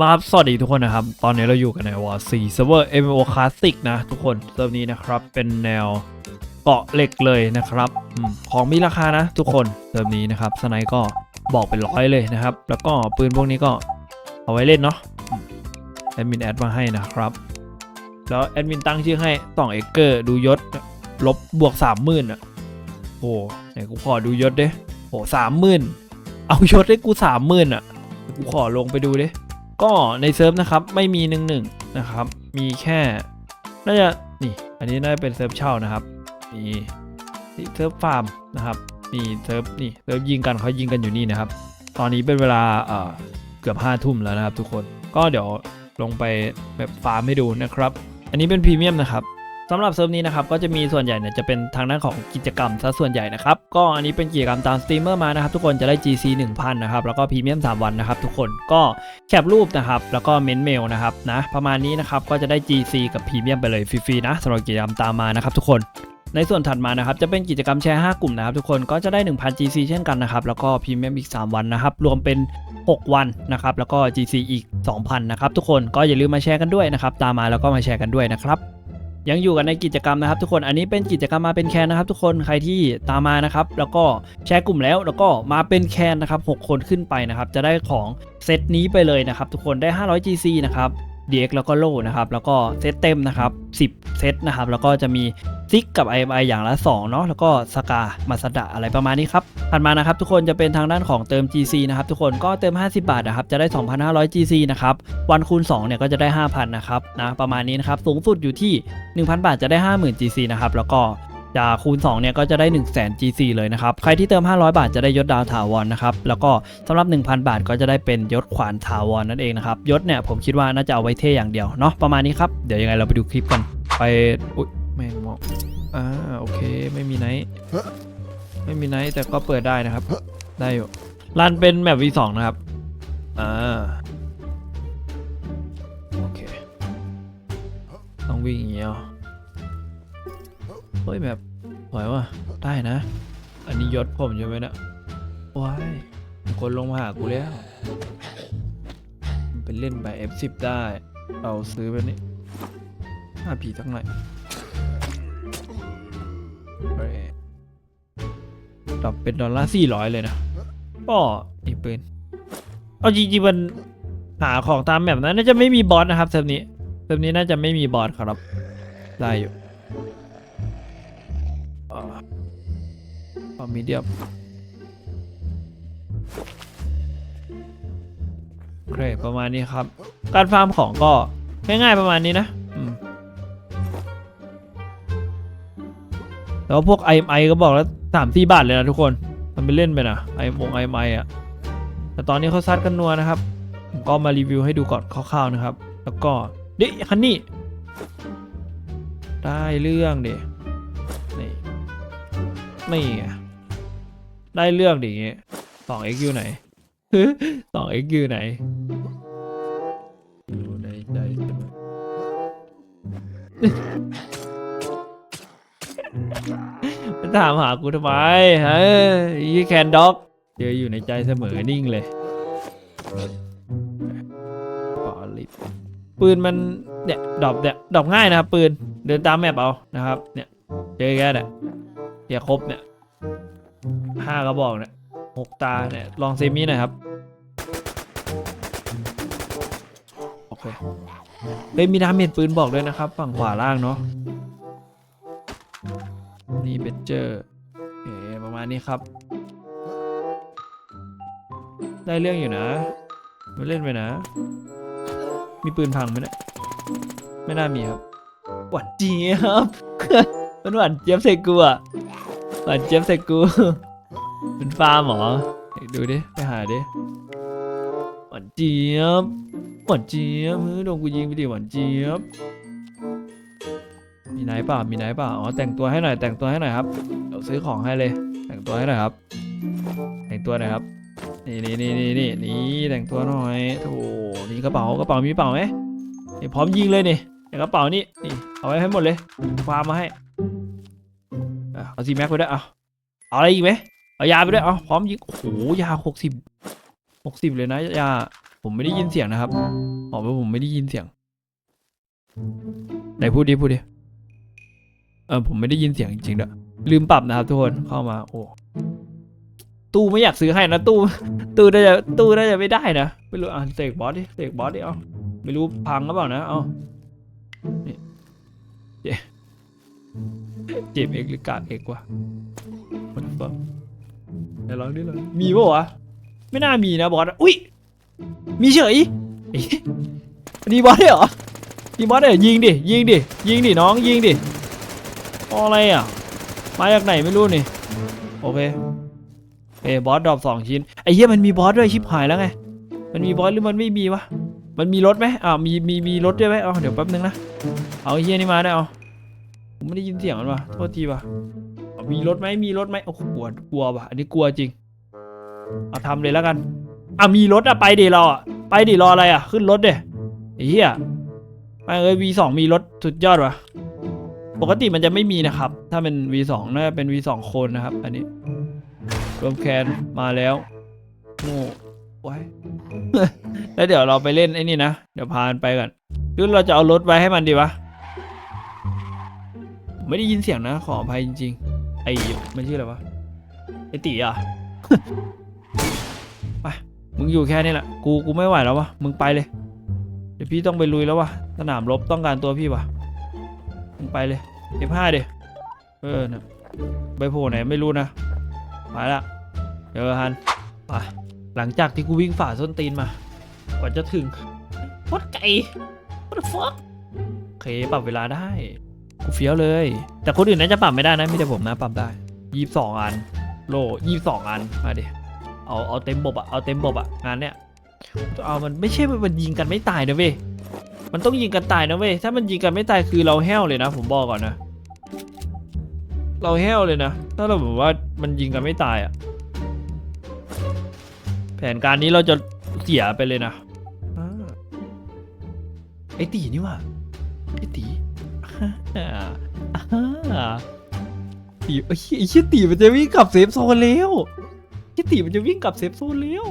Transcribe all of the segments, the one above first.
มาครับ สวัสดีทุกคนนะครับ ตอนนี้เราอยู่กันในวอร์ซีเซิร์ฟเวอร์ MMO Classic นะ ทุกคนเซิร์ฟนี้นะครับ เป็นแนวเกาะเหล็กเลยนะครับอของมีราคานะ ทุกคนเซิร์ฟนี้นะครับสไนก็บอกเป็นร้อยเลยนะครับ แล้วก็ปืนพวกนี้ก็เอาไว้เล่นเนาะแอดมินแอดมาให้นะครับ แล้วแอดมินตั้งชื่อให้ต่องเอกเกอร์ดูยศลบบวกสามหมื่นอะโอ้ไหนกูขอดูยศเดิโอ้สามหมื่นเอายศให้กูสามหมื่นอะกูขอลงไปดูเดิ ก็ในเซิร์ฟนะครับไม่มีหนึ่งหนึ่งนะครับ มีแค่น่าจะนี่ อันนี้น่าจะเป็นเซิร์ฟเช่านะครับนี่เซิร์ฟฟาร์มนะครับนี่เซิร์ฟนี่เซิร์ฟยิงกันเขายิงกันอยู่นี่นะครับ ตอนนี้เป็นเวลาเอ่อเกือบห้าทุ่มแล้วนะครับทุกคนก็เดี๋ยวลงไปแบบฟาร์มให้ดูนะครับ อันนี้เป็นพรีเมียมนะครับ สำหรับเซิร์ฟนี้นะครับก็จะมีส่วนใหญ่เนี่ยจะเป็นทางด้านของกิจกรรมซะส่วนใหญ่นะครับก็อันนี้เป็นกิจกรรมตามสตรีมเมอร์มานะครับทุกคนจะได้ GC 1000นะครับแล้วก็พรีเมียม3วันนะครับทุกคนก็แคปรูปนะครับแล้วก็เมนเมลนะครับนะประมาณนี้นะครับก็จะได้ GC กับพรีเมียมไปเลยฟรีๆนะสำหรับกิจกรรมตามมานะครับทุกคนในส่วนถัดมานะครับจะเป็นกิจกรรมแชร์ 5 กลุ่มนะครับทุกคนก็จะได้ 1,000 GC เช่นกันนะครับแล้วก็พรีเมียมอีก 3 วันนะครับรวมเป็น 6 วันนะครับแล้วก็ GC อีก 2,000นะครับทุกคนก็อย่าลืมมาแชร์กันด้วยนะครับตามมาแล้วก็มาแชร์กันด้วยนะครับ ยังอยู่กันในกิจกรรมนะครับทุกคนอันนี้เป็นกิจกรรมมาเป็นแคนนะครับ ทุกคนใครที่ตามมานะครับ แล้วก็แชร์กลุ่มแล้วแล้วก็มาเป็นแคนนะครับ6คนขึ้นไปนะครับ จะได้ของเซตนี้ไปเลยนะครับ ทุกคนได้ 500 GC นะครับ DX แล้วก็โล่นะครับแล้วก็เซตเต็มนะครับ 10 เซตนะครับแล้วก็จะมีซิกกับ IMI อย่างละ2เนาะแล้วก็สกามาสดะอะไรประมาณนี้ครับถัดมานะครับทุกคนจะเป็นทางด้านของเติม GC นะครับทุกคนก็เติม 50 บาทนะครับจะได้ 2,500 GC นะครับวันคูณ2เนี่ยก็จะได้ 5,000นะครับนะประมาณนี้นะครับสูงสุดอยู่ที่ 1,000 บาทจะได้ 50,000 GC นะครับแล้วก็ จะคูณ 2 เนี่ยก็จะได้ 1 0 0 0 0 GC เลยนะครับ ใครที่เติม 500 บาทจะได้ยศดาวถาวรนะครับ แล้วก็สำหรับ 1,000 บาทก็จะได้เป็นยศขวานถาวรนั่นเองนะครับ ยศเนี่ยผมคิดว่าน่าจะเอาไว้เท่อย่างเดียวเนาะ ประมาณนี้ครับ เดี๋ยวยังไงเราไปดูคลิปกัน ไป อุ๊ย แม่งมองอ่า โอเค ไม่มีไนท์ไม่มีไนท์แต่ก็เปิดได้นะครับ ได้อยู่รันเป็นแมป V2 นะครับ อ่า โอเค ต้องวิ่งอย่างเงี้ย ฮ้ยแบบสวยว่ะได้นะ อันนี้ยศผมใช่ไหมเนะว้ายคนลงมาหากูแล้วมันเป็นเล่นไป F10 ได้เราซื้อไปนี่ห้าผีทั้งหน่อยเฮ้ยดรอปเป็นดอลลาร์สี่ร้อยเลยนะก็อีปืน เอาจริงๆมันหาของตามแบบนั้นน่าจะไม่มีบอสนะครับเทอมนี้เทอมนี้น่าจะไม่มีบอสครับ ได้อยู่ อ่าเอมีเดียมโอเคประมาณนี้ครับ การฟาร์มของก็ง่ายๆประมาณนี้นะแล้วพวก IMI ก็บอกแล้วสามสี่บาทเลยนะทุกคนมันไปเล่นไปนะไอมง IMI อะ แต่ตอนนี้เขาซัดกันนัวนะครับ ผมก็มารีวิวให้ดูก่อนคร่าวๆนะครับ แล้วก็เด็คันนี้ ได้เรื่องเดินี่ นี่ไงได้เรื่องดิงเงี้ยสองเอ็กยูไหนสองเอ็กยูไหนอยู่ในใจเสมอไปถามหากูทำไมเฮ้ยยี่แคนด็อกเจออยู่ในใจเสมอนิ่งเลยปอลิปปืนมันเนี่ยดรอปเนี่ยดรอปง่ายนะครับปืนเดินตามแมปเอานะครับ เนี่ยเจอแค่เนี่ย เดี๋ยครบเนี่ยห้ากระบอกเนี่ยหกตาเนี่ยลองเซมิหน่อยครับโอเคเฮ้ยมีดาเมจปืนบอกด้วยนะครับ ฝั่งขวาล่างเนาะนี่เบเจอร์โอประมาณนี้ครับ ได้เรื่องอยู่นะม่เล่นไปนะ มีปืนพังไหมเนี่ยไม่น่ามีครับหวานเจี๊ยบมันหวานเจี๊ยบใส่กูอะ หวานเจี๊ยบใส่กู เป็นฟาร์มเหรอไหนดูดิ ไปหาดิ หวานเจี๊ยบ หวานเจี๊ยบเฮ้ยโดนกูยิงไปดิหวานเจี๊ยบ มีไหนเปล่ามีไหนเปล่าอ๋อแต่งตัวให้หน่อย แต่งตัวให้หน่อยครับ เดี๋ยวซื้อของให้เลย แต่งตัวให้หน่อยครับ แต่งตัวหน่อยครับ นี่นี่นี่นี่นี่นี่แต่งตัวหน่อยโถนี่กระเป๋ากระเป๋ามีกระเป๋าไหมนี่พร้อมยิงเลยนี่นกระเป๋านี่นี่เอาไว้ให้หมดเลยฟาร์มมาให้ เอาซีแม็กไปด้วยเอาเอาอะไรอีกไหมเอายาไปด้วยเอาพร้อมยิงโอ้โหยาหกสิบหกสิบเลยนะยาผมไม่ได้ยินเสียงนะครับบอกว่าผมไม่ได้ยินเสียงไหนพูดดิพูดดิเออผมไม่ได้ยินเสียงจริงๆด้วยลืมปรับนะครับทุกคนเข้ามา โอ้ตู้ไม่อยากซื้อให้นะตู้ ตู้น่าจะตู้น่าจะไม่ได้นะไม่รู้อะเสกบอสดิเสกบอสดิเอาไม่รู้พังหรือเปล่านะเอานี่เจ เจ็บเอกหรือกาดเอกวะ What the fuck ไหนลองดิลองดิมีปะวะ ไม่น่ามีนะบอสอะอุ้ย มีเฉยเอ๊ะมีบอสด้วยเหรอมีบอสด้วยเหรอยิงดิ ยิงดิ ยิงดิน้องยิงดิเอาอะไรอะ มาจากไหนไม่รู้นี่ โอเคเอ้บอสดรอปสองชิ้น ไอ้เหี้ยมันมีบอสด้วยชิบหายแล้วไง มันมีบอสหรือมันไม่มีวะ มันมีรถไหมอ้าวมีมีมีรถด้วยไหมเอาเดี๋ยวแป๊บนึงนะ เอาไอ้เหี้ยนี่มาได้เอา ผมไม่ได้ยินเสียงมันวะโทษทีวะเอามีรถไหมมีรถไหมโอ้โหกลัวกลัววะอันนี้กลัวจริงเอาทำเลยแล้วกันอะมีรถอะไปดิเราอะไปดิรออะไรอะขึ้นรถเดไอ้เหี้ยไปเอ้ย V2 มีรถสุดยอดวะปกติมันจะไม่มีนะครับ ถ้าเป็น V2 น่าจะเป็น V2 โคนนะครับ อันนี้รวมแคนมาแล้วโง่ไว้แล้วเดี๋ยวเราไปเล่นไอ้นี่นะ เดี๋ยวพานไปก่อนหรือเราจะเอารถไว้ให้มันดีวะ ไม่ได้ยินเสียงนะ ขออภัยจริงๆ ไอ้มันชื่ออะไรวะ ไอ้ตีอะไปมึงอยู่แค่นี้แหละ กูกูไม่ไหวแล้ววะ มึงไปเลย เดี๋ยวพี่ต้องไปลุยแล้ววะ สนามรบต้องการตัวพี่วะมึงไปเลยเอฟห้าดิเออนะไปโผล่ไหนไม่รู้นะ ไปละเจอฮันไปหลังจากที่กูวิ่งฝ่าส้นตีนมา กว่าจะถึงพดไก่ what the fuck โอเคปรับเวลาได้ กูเฟี้ยวเลย แต่คนอื่นน่าจะปรับไม่ได้นะมีแต่ผมนะปรับได้ยี่สิบสองอัน โลยี่สิบสองอัน มาดิ เอา เอาเต็มบบอะเอาเต็มบบอะงานเนี้ย เอา มันไม่ใช่มันยิงกันไม่ตายนะเว้ย มันต้องยิงกันตายนะเว้ย ถ้ามันยิงกันไม่ตายคือเราแห้วเลยนะ ผมบอกก่อนนะ เราแห้วเลยนะ ถ้าเราแบบว่ามันยิงกันไม่ตายอะแผนการนี้เราจะเสียไปเลยนะอ่าไอตีนี่ว่ะไอตี ตีไอ้เหี้ยไอ้เชี่ยตีมันจะวิ่งกลับเซฟโซนแล้วไอ้ตีมันจะวิ่งกลับเซฟโซนแล้ว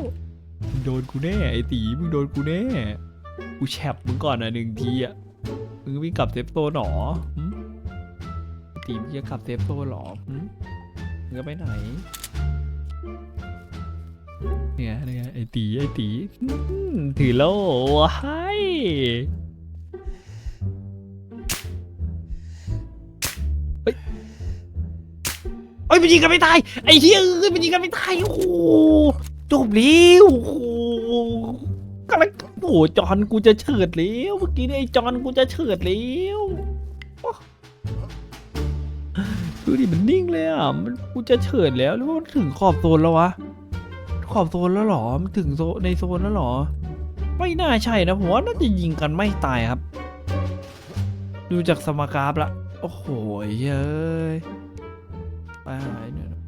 มึงโดนกูแน่ไอ้ตีมึงโดนกูแน่ กูแฉบมึงก่อนอะหนึ่งทีอะ มึงวิ่งกลับเซฟโซนหรออ้ตีมึงจะกลับเซฟโซนหรอมึงจะไปไหนเนี่ยเนี่ยไอ้ตีไอ้ตีถือโล่ว้าย ยมันยิงกันไม่ตายไอ้เหี้ยเอ้ยมันยิงกันไม่ตายโอ้โหจบแล้วโอ้โหกำลังโอ้โหจอนกูจะเฉิดแล้วเมื่อกี้นี่ไอ้จอนกูจะเฉิดแล้วโอ้ดูดิมันนิ่งเลยอะมันกูจะเฉิดแล้วหรือว่ามันถึงขอบโซนแล้ววะขอบโซนแล้วเหรอมันถึงโซในโซนแล้วเหรอ ไม่น่าใช่นะผมว่าน่าจะยิงกันไม่ตายครับ ดูจากสมการละโอ้โหเย้ย ปหายเนี่ยนะ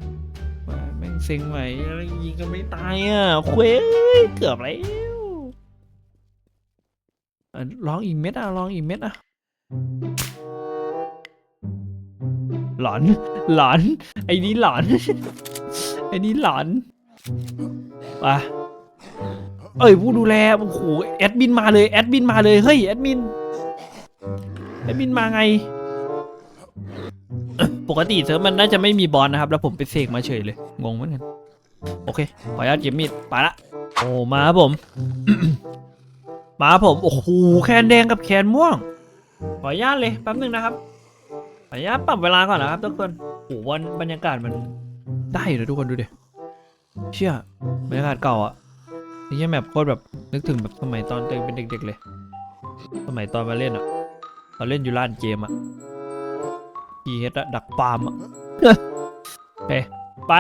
ไปแม่งเซ็งไหมแล้วยิงกันไม่ตายอะเคว้ยเกือบแล้วอะลองอีกเม็ดอะลองอีกเม็ดอะหลอนหลอน ไอ้นี่หลอน ไอ้นี่หลอนไปเอ้ยผู้ดูแลโอ้โหแอดมินมาเลยแอดมินมาเลยเฮ้ยแอดมินแอดมินมาไง ปกติเซิร์ฟมันน่าจะไม่มีบอลนะครับ แล้วผมไปเสกมาเฉยเลย งงเหมือนกัน โอเค ขออนุญาตเก็บมีดไปละ โอ้ มาครับผม มาครับผม โอ้โห แคนแดงกับแคนม่วง ขออนุญาตเลยแป๊บนึงนะครับ ขออนุญาตปรับเวลาก่อนนะครับทุกคน โอ้วันบรรยากาศมันได้เลยทุกคนดูดิ เชี่ยบรรยากาศเก่าอะไอ้เหี้ยแมปโคตรแบบนึกถึงแบบสมัยตอนตัวเองเป็นเด็ก ๆ เลย สมัยตอนมาเล่นอะเราเล่นอยู่ร้านเกมอะ กีเฮดอะดักปามอะโอเคไป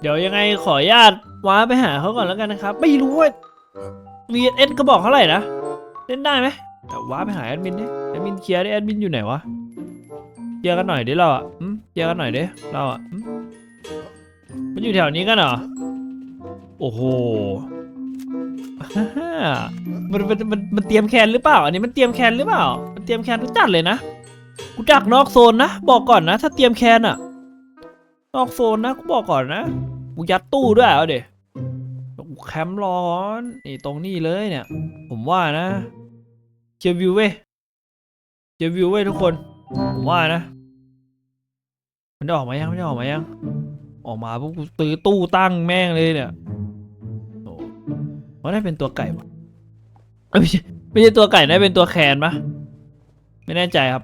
เดี๋ยวยังไงขออนุญาตว้าไปหาเขาก่อนแล้วกันนะครับ ไม่รู้ว่า VS ก็บอกเท่าไหร่นะเล่นได้ไหมแต่ว้าไปหาแอดมินดิแอดมินเคลียร์ดิแอดมินอยู่ไหนวะเคลียร์กันหน่อยดิเราอะเคลียร์กันหน่อยดิเราอะมันอยู่แถวนี้กันเหรอโอ้โหฮ่ามันมันมันมันเตรียมแคนหรือเปล่า อันนี้มันเตรียมแคนหรือเปล่า มันเตรียมแคนทุกจัดเลยนะ กูดักนอกโซนนะ บอกก่อนนะ ถ้าเตรียมแคนอะนอกโซนนะกูบอกก่อนนะกูยัดตู้ด้วยเอาเดี๋ยวกูแคมป์ร้อน นี่ตรงนี้เลยเนี่ย ผมว่านะเจอวิวเว้ยเจวิวเว้ยทุกคน ผมว่านะ มันจะออกมายังไมันจะออกมายัง ออกมาปุ๊บกูตื้อตู้ตั้งแม่งเลยเนี่ยโอ้ว่าได้เป็นตัวไก่ปะไม่ใช่ไม่ใช่ตัวไก่นะเป็นตัวแคนปะไม่แน่ใจครับ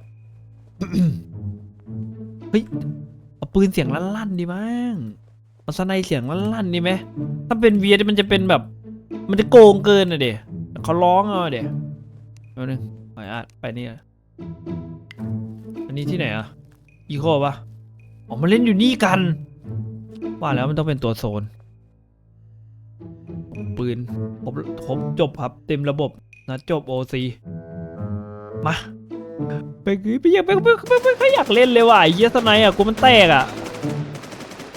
เฮ้ยเอาปืนเสียงลั่นๆดีมั้งเอาสไนเสียงลั่นๆดีไหมถ้าเป็นเวียมันจะเป็นแบบ มันจะโกงเกินอะเดี๋ยเขาร้องเอาเดี๋ยแป๊บนึงไปอะไปนี่อะอันนี้ที่ไหนอะอีโคปะออกมาเล่นอยู่นี่กัน ว่าแล้วมันต้องเป็นตัวโซน ปืนครบครบจบครับ เต็มระบบนะจบโอซีมา ไปคือไม่อยากไม่ไม่ไม่ไม่ไม่อยากเล่นเลยว่ะไอ้เหี้ยสไนอะกูมันแตกอะ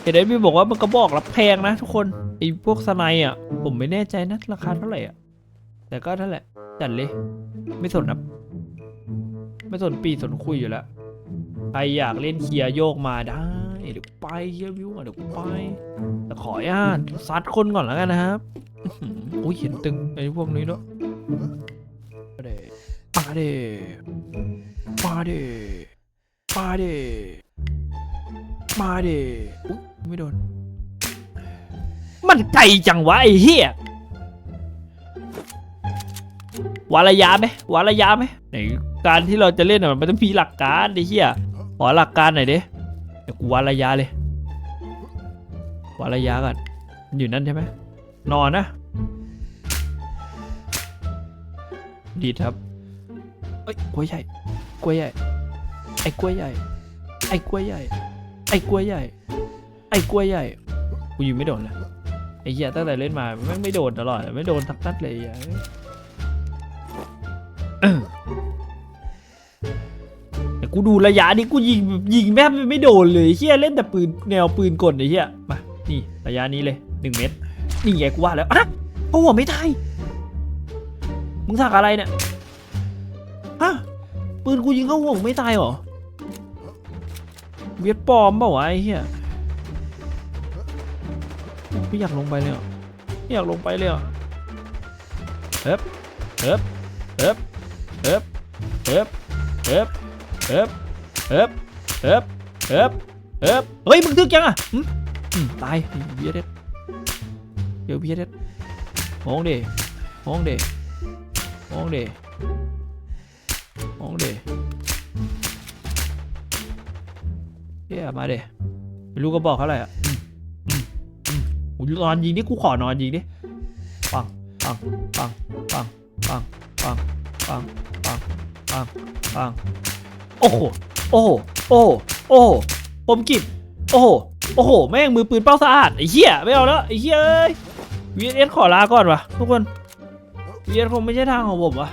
เห็นไอ้พี่บอกว่ามันกระบอกรับแพงนะทุกคนไอ้พวกสไนอะ ผมไม่แน่ใจนะราคาเท่าไหร่อะ แต่ก็นั่นแหละ จัดเลย ไม่สนนะไม่สนปีสนคุยอยู่แล้วใครอยากเล่นเคลียร์โยกมาได้เดี๋ยวไปเฮียวิวอะเดี๋ยวไปแต่ขออนุญาตซัดคนก่อนแล้วกันนะครับอื้อหืออุ้ยเห็นตึงไอ้พวกนี้ด้วยมาเดมาเด มาเดมาเดมาเดอุ๊ยไม่โดน มันไกลจังวะไอ้เหี้ยวาระยะไหมวาระยะไหมไหนการที่เราจะเล่นมันต้องมีหลักการไอ้เหี้ยขอหลักการหน่อยดิเดี๋ยวกูวาระยะเลยวาระยะก่อนมันอยู่นั่นใช่ไหมนอนนะ ดีครับเอ้ยกล้วยใหญ่ กล้วยใหญ่ ไอ้กล้วยใหญ่ ไอ้กล้วยใหญ่ ไอ้กล้วยใหญ่ ไอ้กล้วยใหญ่กูยิงไม่โดนเลยไอ้เหี้ยตั้งแต่เล่นมาแม่ไม่โดนตลอดไม่โดนทักนัดเลยไอ้แต่กูดูระยะนี้กูยิงยิงแม่ไม่โดนเลยเหี้ยเล่นแต่ปืนแนวปืนกลไอ้เหี้ยมานี่ระยะนี้เลยหนึ่งเมตรนี่ไงกูว่าแล้วอะโอ้โหไม่ได้มึงสักอะไรเนี่ยฮะ ปืนกูยิงเข้าหัวงไม่ตายหรอเวียดปอมเปล่าวะไอ้เหี้ยไม่อยากลงไปเลยอะไม่อยากลงไปเลยอะเอ๊บเอ๊บเอ๊บเอ๊บเอ๊บเอ๊บเอ๊บเอ๊บเอ๊บเอ๊บเอ๊บเฮ้ยมึงทึกยังอะหึอืมตายเบียดเด็ดเดี๋ยวเบียดเด็ดมองดิมองดิมองดิ มองดิเฮียมาเดิไม่รู้ก็บอกเขาอะไรอะอืมอืมนอนยิงดิกูขอนอนยิงดิปังปังปังปังปังปังปังปังปังปังโอ้โหโอ้โหโอ้โหโอ้ผมกิบโอ้โหโอ้โหแม่งมือปืนเป้าสะอาดไอ้เหี้ยไม่เอาแล้วไอ้เหี้ยเอ้ย VS ขอลาก่อนวะทุกคน VS คงไม่ใช่ทางของผมวะ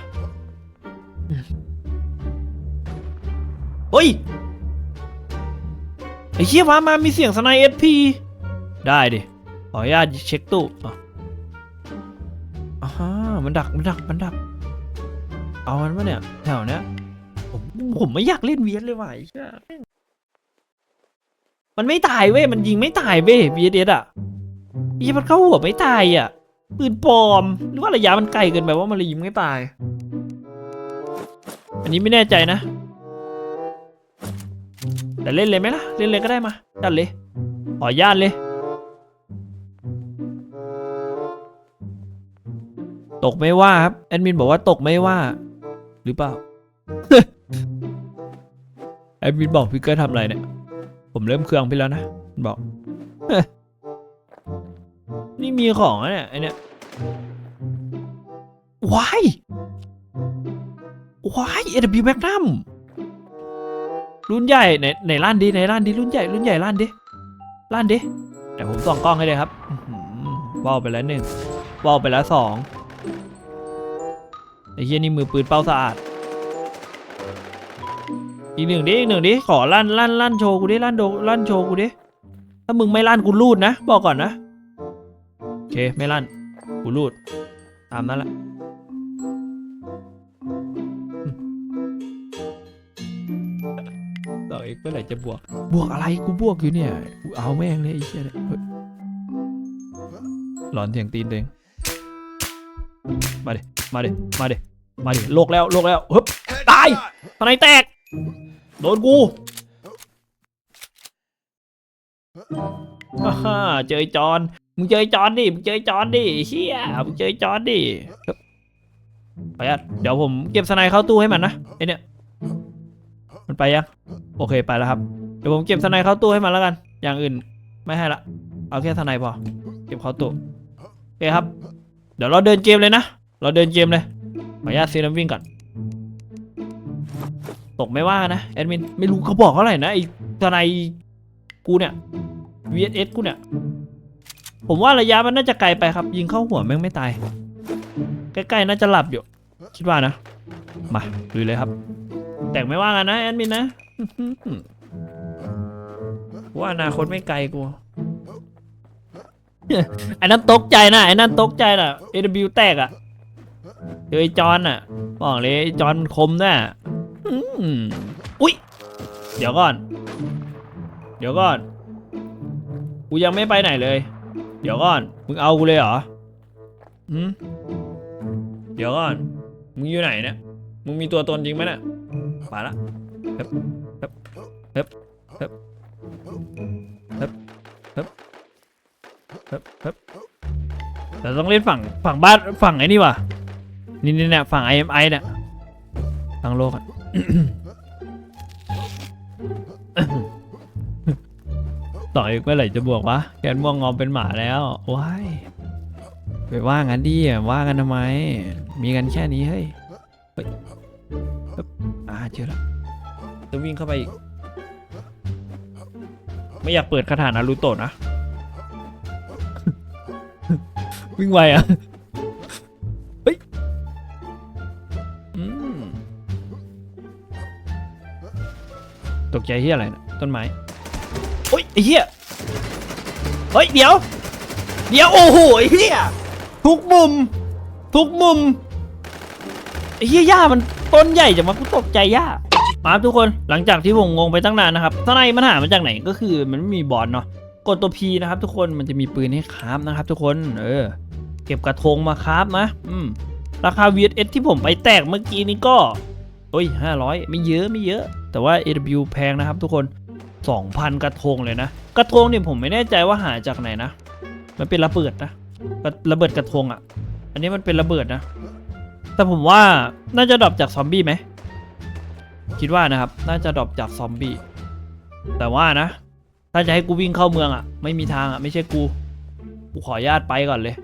เฮ้ย ไอ้เชี่ยมามามีเสียงสไนเอสพีได้ดิ ขออนุญาตเช็คตู้อะอ่าฮะมันดัก มันดัก มันดัก เอามันปะเนี่ย แถวเนี้ย ผม ผมไม่อยากเล่น VS เลยว่ะไอ้เชี่ยมันไม่ตายเว้ย มันยิงไม่ตายเว้ย VS อะยี่มันเข้าหัวไม่ตายอะ ปืนปลอม หรือว่าระยะมันไกลเกินไปว่ามันเลยยิงไม่ตาย อันนี้ไม่แน่ใจนะ แต่เล่นเลยไหมล่ะ เล่นเลยก็ได้มาจัดเลย ขออนุญาตเลย ตกไม่ว่าครับ แอดมินบอกว่าตกไม่ว่า หรือเปล่า แอดมินบอกพี่เกอร์ทำอะไรเนี่ย ผมเริ่มเครื่องไปแล้วนะ บอก นี่มีของอะเนี่ยไอเนี่ยวายวาย AW Magnum รุ่นใหญ่ไหนไหนล้านดิไหนล้านดิรุ่นใหญ่รุ่นใหญ่ล้านดิล้านดิเดี๋ยวผมส่องกล้องให้เลยครับอื้อหือว่าวไปแล้วหนึ่งว่าวไปแล้วสองไอ้เหี้ยนี่มือปืนเป้าสะอาดอีกหนึ่งดิอีกหนึ่งดิขอลั่นลั่นลั่นโชว์กูดิลั่นโดลั่นโชว์กูดิถ้ามึงไม่ลั่นกูรูดนะ บอกก่อนนะโอเคไม่ลั่นกูรูดตามนั้นแหละ เมื่อไหร่จะบวก บวกอะไรกูบวกอยู่เนี่ยกูเอาแม่งเลยไอ้เชี่ยเนี่ยเฮ้ยหลอนเสียงตีนเองมาดิมาดิมาดิมาดิโลกแล้วโลกแล้วฮึบตายทนายแตก โดนกูฮ่าเจอจอนมึงเจอจอนดิมึงเจอจอนดิเฮียมึงเจอจอนดิไปอะเดี๋ยวผมเก็บสไนเข้าตู้ให้มันนะไอเนี่ยมันไปยัง โอเคไปแล้วครับ เดี๋ยวผมเก็บสไนเข้าตู้ให้มันแล้วกัน อย่างอื่นไม่ให้ละ เอาแค่สไนพอ เก็บเข้าตู้โอเคครับ เดี๋ยวเราเดินเกมเลยนะ เราเดินเกมเลย ขออนุญาตซีน้ำวิ่งก่อน ตกไม่ว่านะแอดมินไม่รู้เขาบอกเท่าไหร่นะไอ้สไนกูเนี่ย VSS กูเนี่ย ผมว่าระยะมันน่าจะไกลไปครับ ยิงเข้าหัวแม่งไม่ตาย ใกล้ๆน่าจะหลับอยู่ คิดว่านะ มาลุยเลยครับ แต่งไม่ว่ากันนะแอดมินนะ ว่าอนาคตไม่ไกลกู ไอ้นั่นตกใจนะไอ้นั่นตกใจน่ะ AW แตกอะเจอไอ้จอนอะบอกเลยไอ้จอนมันคมน่ะอุ้ย เดี๋ยวก่อน เดี๋ยวก่อน กูยังไม่ไปไหนเลย เดี๋ยวก่อน มึงเอากูเลยเหรออืมเดี๋ยวก่อน มึงอยู่ไหนเนี่ย มึงมีตัวตนจริงไหมเนี่ยไปละ ฮ้บเฮ้บเฮ้บเฮ้บเฮ้บเฮ้บเฮ้บแต่ต้องเล่นฝั่งฝั่งบ้านฝั่งไอ้นี่วะนี่นี่เนี่ยฝั่ง IMI เนี่ยทั้งโลกอะต่ออีกเมื่อไหร่จะบวกวะแกนม่วงงอมเป็นหมาแล้วว้ายไปว่างั้นดิอะว่ากันทำไม มีกันแค่นี้เฮ้ยเฮ้ยปึ๊บอ่าเจอแล้วจะวิ่งเข้าไปอีก ไม่อยากเปิดคาถานารูโตะนะ วิ่งไวอะ เฮ้ยตกใจเฮียอะไรนะต้นไม้โอ้ยไอ้เหี้ยเฮ้ย เดี๋ยว เดี๋ยว โอ้โหไอ้เหี้ยทุกมุม ทุกมุมไอ้เหี้ยหญ้ามันต้นใหญ่จังวะกูตกใจหญ้า มาครับทุกคนหลังจากที่ผมงงไปตั้งนานนะครับทนายมันหามาจากไหนก็คือมันไม่มีบอลเนาะกดตัว P นะครับ ทุกคนมันจะมีปืนให้คราฟนะครับ ทุกคนเออเก็บกระทงมาคราฟนะอืมราคา VSS ที่ผมไปแตกเมื่อกี้นี้ก็โอ้ย500 ไม่เยอะไม่เยอะ แต่ว่า AW แพงนะครับ ทุกคน 2,000 กระทงเลยนะ กระทงเนี่ยผมไม่แน่ใจว่าหาจากไหนนะ มันเป็นระเบิดนะระระเบิดกระทงอะ อันนี้มันเป็นระเบิดนะ แต่ผมว่าน่าจะดรอปจากซอมบี้ไหม คิดว่านะครับ น่าจะดรอปจากซอมบี้แต่ว่านะ ถ้าจะให้กูวิ่งเข้าเมืองอะ ไม่มีทางอะ ไม่ใช่กู กูขออนุญาตไปก่อนเลย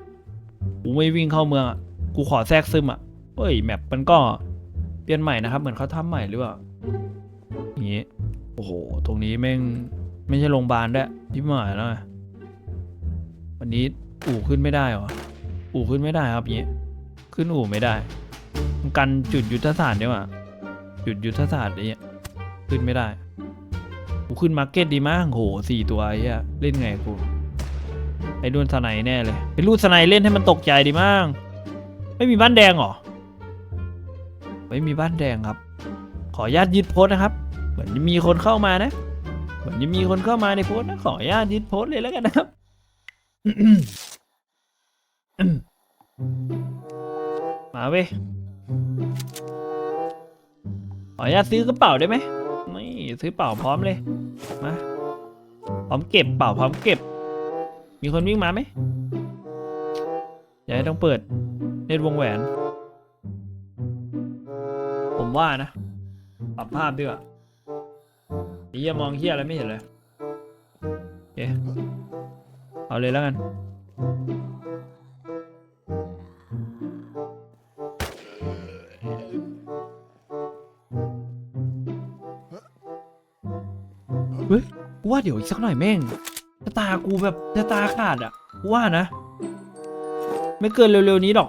กูไม่วิ่งเข้าเมืองอะ กูขอแทรกซึมอะเฮ้ยแมปมันก็เปลี่ยนใหม่นะครับ เหมือนเขาทำใหม่หรือเปล่าอย่างงี้ โอ้โห ตรงนี้แม่งไม่ใช่โรงพยาบาลด้วยพี่หมายแล้วไงวันนี้อู่ขึ้นไม่ได้หรอ อู่ขึ้นไม่ได้ครับอย่างงี้ ขึ้นอู่ไม่ได้มันกันจุดยุทธศาสตร์ดีกว่า จุดยุทธศาสตร์ไอ้เนี้ยขึ้นไม่ได้ กูขึ้นมาร์เก็ตดีมากโหสี่ตัวไอ้เหี้ยเล่นไงกูไอ้ดวนสไนแน่เลยไปรูดสไนเล่นให้มันตกใจดีมากไม่มีบ้านแดงเหรอไม่มีบ้านแดงครับ ขออนุญาตยึดโพสนะครับ เหมือนจะมีคนเข้ามานะ เหมือนจะมีคนเข้ามาในโพสนะขออนุญาตยึดโพสเลยแล้วกันนะครับมาเว้ ออนุญาตซื้อกระเป๋าได้ไหมไม่ซื้อเป๋าพร้อมเลยมาพร้อมเก็บเป๋าพร้อมเก็บ มีคนวิ่งมาไหมอย่าให้ต้องเปิดเน็ตวงแหวน ผมว่านะปรับภาพดีกว่าไอ้เหี้ยมองเหี้ยอะไรไม่เห็นเลยโอเคเอาเลยแล้วกัน เดี๋ยวอีกสักหน่อยแม่งชะตากูแบบชะตาขาดอะกูว่านะ ไม่เกินเร็วๆนี้หรอก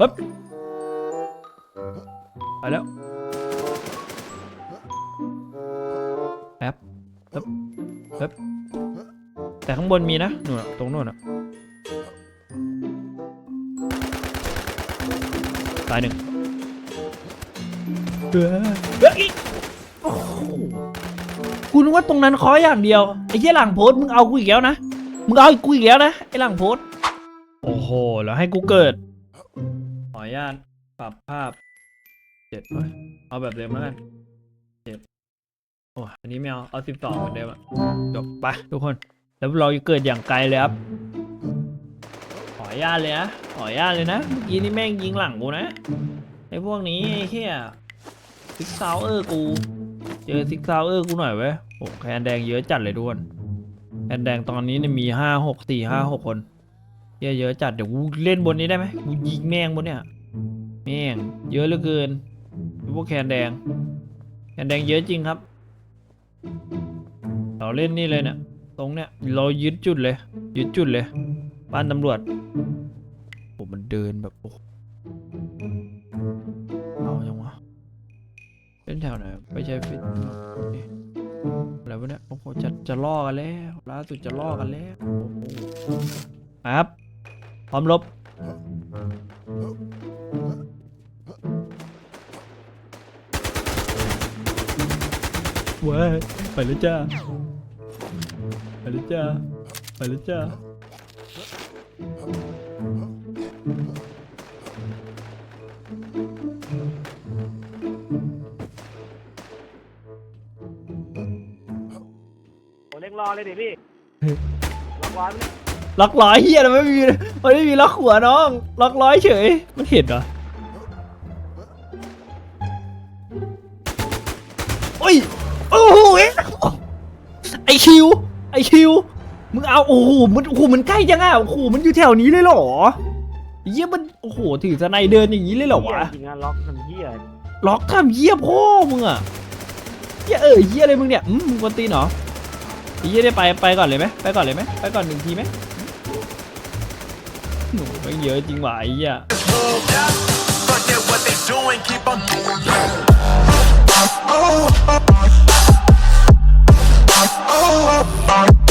ปึ๊บไปแล้วแป๊บปึ๊บปึ๊บแต่ข้างบนมีนะนู่นตรงนู่นอะายหนึ่งเฮ้ยโอ้โหกูนึกว่าตรงนั้นเคออย่างเดียวไอ้เหี้ยหลังโพสต์มึงเอากูอีกแล้วนะมึงเอากูอีกแล้วนะไอ้หลังโพสต์โอ้โหแล้วให้กูเกิดขออนุญาตปรับภาพเจ็ดเอ้ยเอาแบบเดิมแล้วกันเจ็ดโอ้อันนี้ไม่เอาเอาสิบสองเหมือนเดิมอะจบไปทุกคน แล้วเราจะเกิดอย่างไกลเลยครับขออนุ ญาตเลยนะขออนุญาตเลยนะ เมื่อกี้นี่แม่งยิงหลังกูนะ ไอ้พวกนี้ไอ้เหี้ยซิกซาวเออร์กู เจอซิกซาวเออร์กูหน่อยเว้ยโอ้แคนแดงเยอะจัดเลยทุกคนแคนแดงตอนนี้เนี่ยมีห้าหกสี่ห้าหกคนเยอะเยอะจัดเดี๋ยวกูเล่นบนนี้ได้ไหมกูยิงแม่งบนเนี่ยแม่งเยอะเหลือเกินพวกแคนแดงแคนแดงเยอะจริงครับ เราเล่นนี่เลยเนี่ยตรงเนี้ยเรายึดจุดเลย ยึดจุดเลย บ้านตำรวจโอ้มันเดินแบบโอ้โหเอายังวะเล่นแถวไหนไม่ใช่ฟิตอะไรวะเนี่ยโอ้โหจะจะล่อกันแล้วล่าสุดจะล่อกันแล้วโอ้โหครับพร้อมลบเว้ยไปเลยจ้าไปเลยจ้าไปเลยจ้า เล็กรอเลยดิพี่ล็อกร้อยไหมล็อกร้อยเฮียมันไม่มีมันไม่มีล็อกหัวน้อง ล็อกร้อยเฉย มันเห็นเหรอโอ้ยโอ้โหเอ๊ะไอคิว ไอคิว มึงเอาโอ้โหมันโอ้โหมันใกล้จังอะโอ้โหมันอยู่แถวนี้เลยเหรอเยี่ยมันโอ้โหถือสไนเดินอย่างนี้เลยเหรอวะจริงๆอะล็อกทำเหี้ยล็อกทำเยี่ยพ่อมึงอะเยี่ยเออเยี่ยอะไรมึงเนี่ยอืมมึงกวนตีนเหรอ พี่ยี่ได้ไปไปก่อนเลยไหมไปก่อนเลยไหมไปก่อนหนึ่งทีไหมหนูไม่เยอะจริงหวะไอ้เหี้ยะ oh, oh, oh, oh.